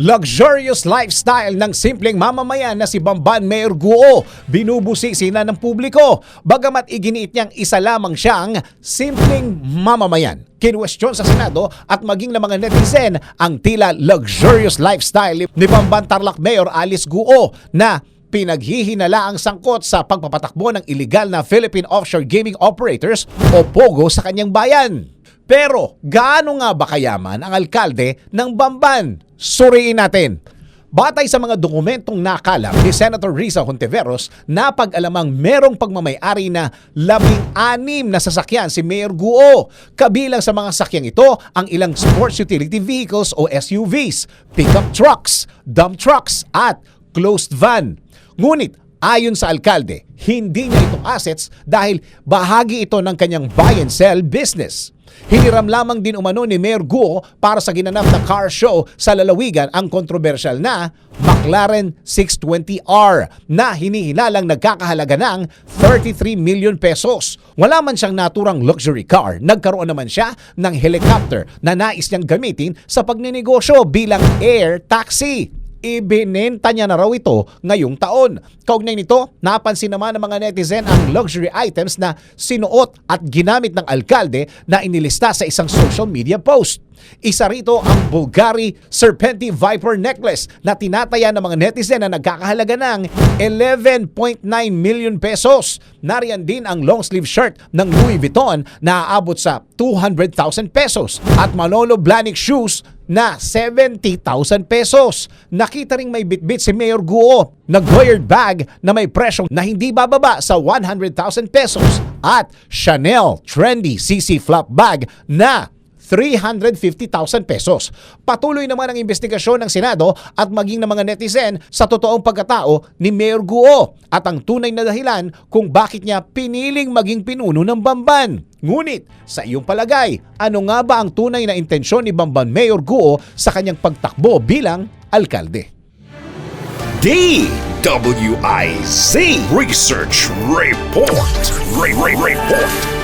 Luxurious lifestyle ng simpleng mamamayan na si Bamban Mayor Guo binubusisi na ng publiko. Bagamat iginiit niyang isa lamang siyang simpleng mamamayan. Kinwestiyon sa Senado at maging ng mga netizen ang tila luxurious lifestyle ni Bamban Tarlac Mayor Alice Guo na pinaghihinala ang sangkot sa pagpapatakbo ng illegal na Philippine Offshore Gaming Operators o POGO sa kanyang bayan. Pero gaano nga ba kayaman ang alkalde ng Bamban? Suriin natin. Batay sa mga dokumentong nakalap ni Senator Risa Hontiveros, napag-alamang merong pagmamayari na labing-anim na sasakyan si Mayor Guo. Kabilang sa mga sakyang ito ang ilang sports utility vehicles o SUVs, pickup trucks, dump trucks at closed van. Ngunit ayon sa alkalde, hindi niya ito assets dahil bahagi ito ng kanyang buy and sell business. Hiniram lamang din umano ni Mayor Guo para sa ginanap na car show sa lalawigan ang kontrobersyal na McLaren 620R na hinihinalang nagkakahalaga ng 33 million pesos. Wala man siyang naturang luxury car, nagkaroon naman siya ng helicopter na nais niyang gamitin sa pagninegosyo bilang air taxi ibinenta niya na raw ito ngayong taon. Kaugnay nito, napansin naman ng mga netizen ang luxury items na sinuot at ginamit ng alkalde na inilista sa isang social media post. Isa rito ang Bulgari Serpenti Viper Necklace na tinataya ng mga netizen na nagkakahalaga ng 11.9 million pesos. Nariyan din ang long sleeve shirt ng Louis Vuitton na aabot sa 200,000 pesos at Manolo Blahnik shoes na 70,000 pesos. Nakita ring may bitbit si Mayor Guo na Goyard bag na may presyong na hindi bababa sa 100,000 pesos at Chanel Trendy CC Flap bag na 350,000 pesos. Patuloy naman ang investigasyon ng Senado at maging ng mga netizen sa totoong pagkatao ni Mayor Guo at ang tunay na dahilan kung bakit niya piniling maging pinuno ng Bamban. Ngunit, sa iyong palagay, ano nga ba ang tunay na intensyon ni Bamban Mayor Guo sa kanyang pagtakbo bilang alkalde? DWIZ Research Report. Re- Re- Report.